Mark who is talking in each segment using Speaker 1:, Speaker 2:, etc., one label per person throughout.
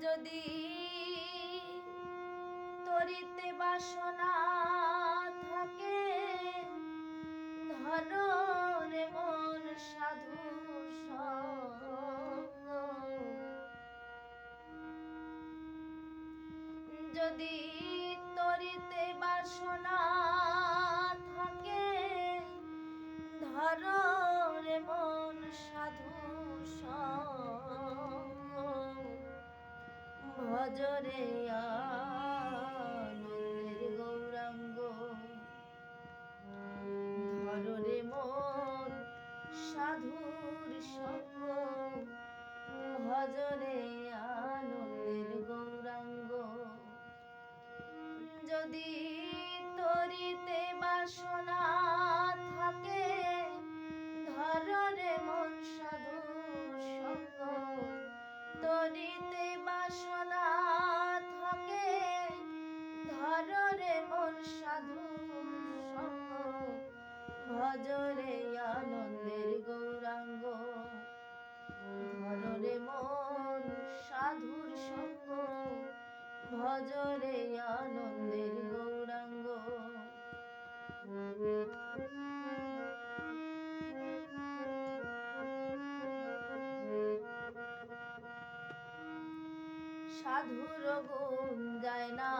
Speaker 1: যদি তরিতে বাসনা থাকে ধরো রে মন সাধু যদি তরিতে বাসনা ভজরে আনন্দের গৌরাঙ্গ। মন সাধুর সঙ্গ হজরে আনন্দের গৌরাঙ্গ। যদি ভজরে আনন্দের গৌরাঙ্গ। ধরে মন সাধুর সঙ্গ। ভজরে আনন্দের গৌরাঙ্গ। সাধুর গুণ যায় না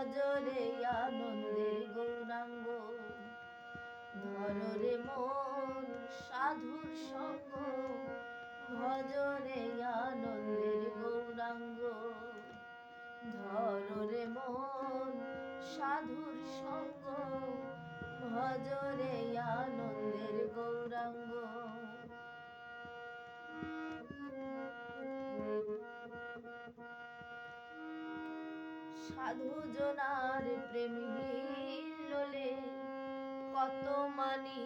Speaker 1: ভজরে আনন্দের গৌরাঙ্গ ধরে মন সাধুর সঙ্গ। সাধু জনার প্রেম লোলে কত মানি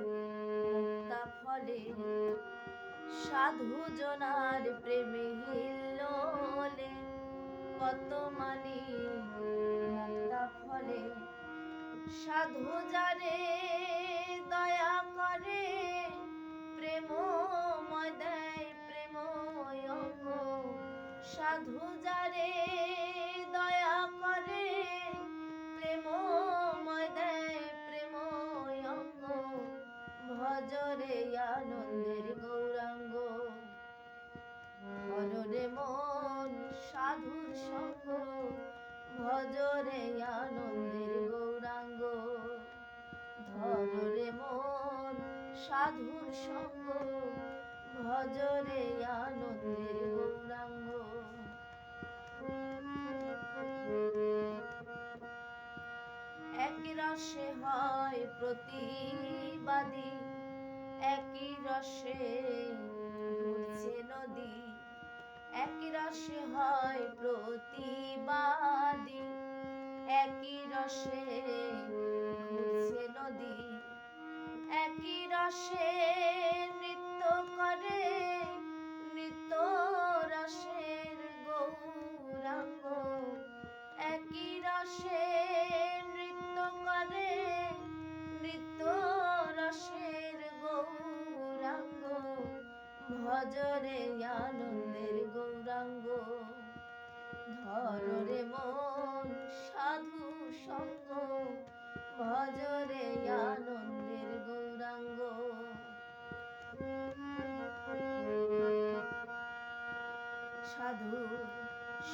Speaker 1: মুক্তা ফলে। সাধু জনার প্রেম লোলে কত মানি মুক্তা ফলে। সাধু যারে দয়া করে প্রেম দেয় অঙ্গ। সাধু যারে সাধুর সঙ্গ ভজরে আনন্দের গৌরাঙ্গ। একই রসে হয় প্রতিবাদী, একই রসে ঘুরছে নদী। একই রসে হয় প্রতিবাদী, একই রসে ঘুরছে নদী। একই রসে নৃত্য করে, নৃত্য রসের গৌরাঙ্গ। একই রসে নৃত্য করে, নৃত্য রসের গৌরাঙ্গ। ভজরে আনন্দের গৌরাঙ্গ। ধরে মন সাধু সঙ্গ। ভজরে আনন্দের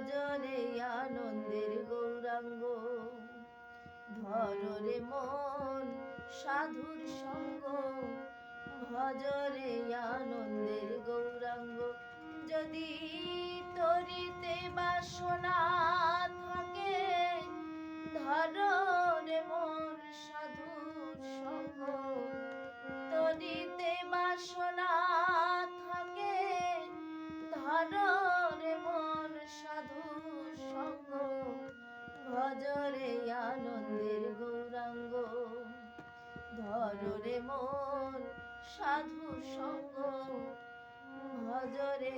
Speaker 1: গজরে আনন্দের গৌরাঙ্গ। ধরে মন সাধুর সঙ্গ। ভজরে আনন্দের গৌরাঙ্গ। যদি তরিতে বাসনা থাকে ধরো ভজরে আনন্দের গৌরাঙ্গ। ধরে মন সাধু সঙ্গ ভজরে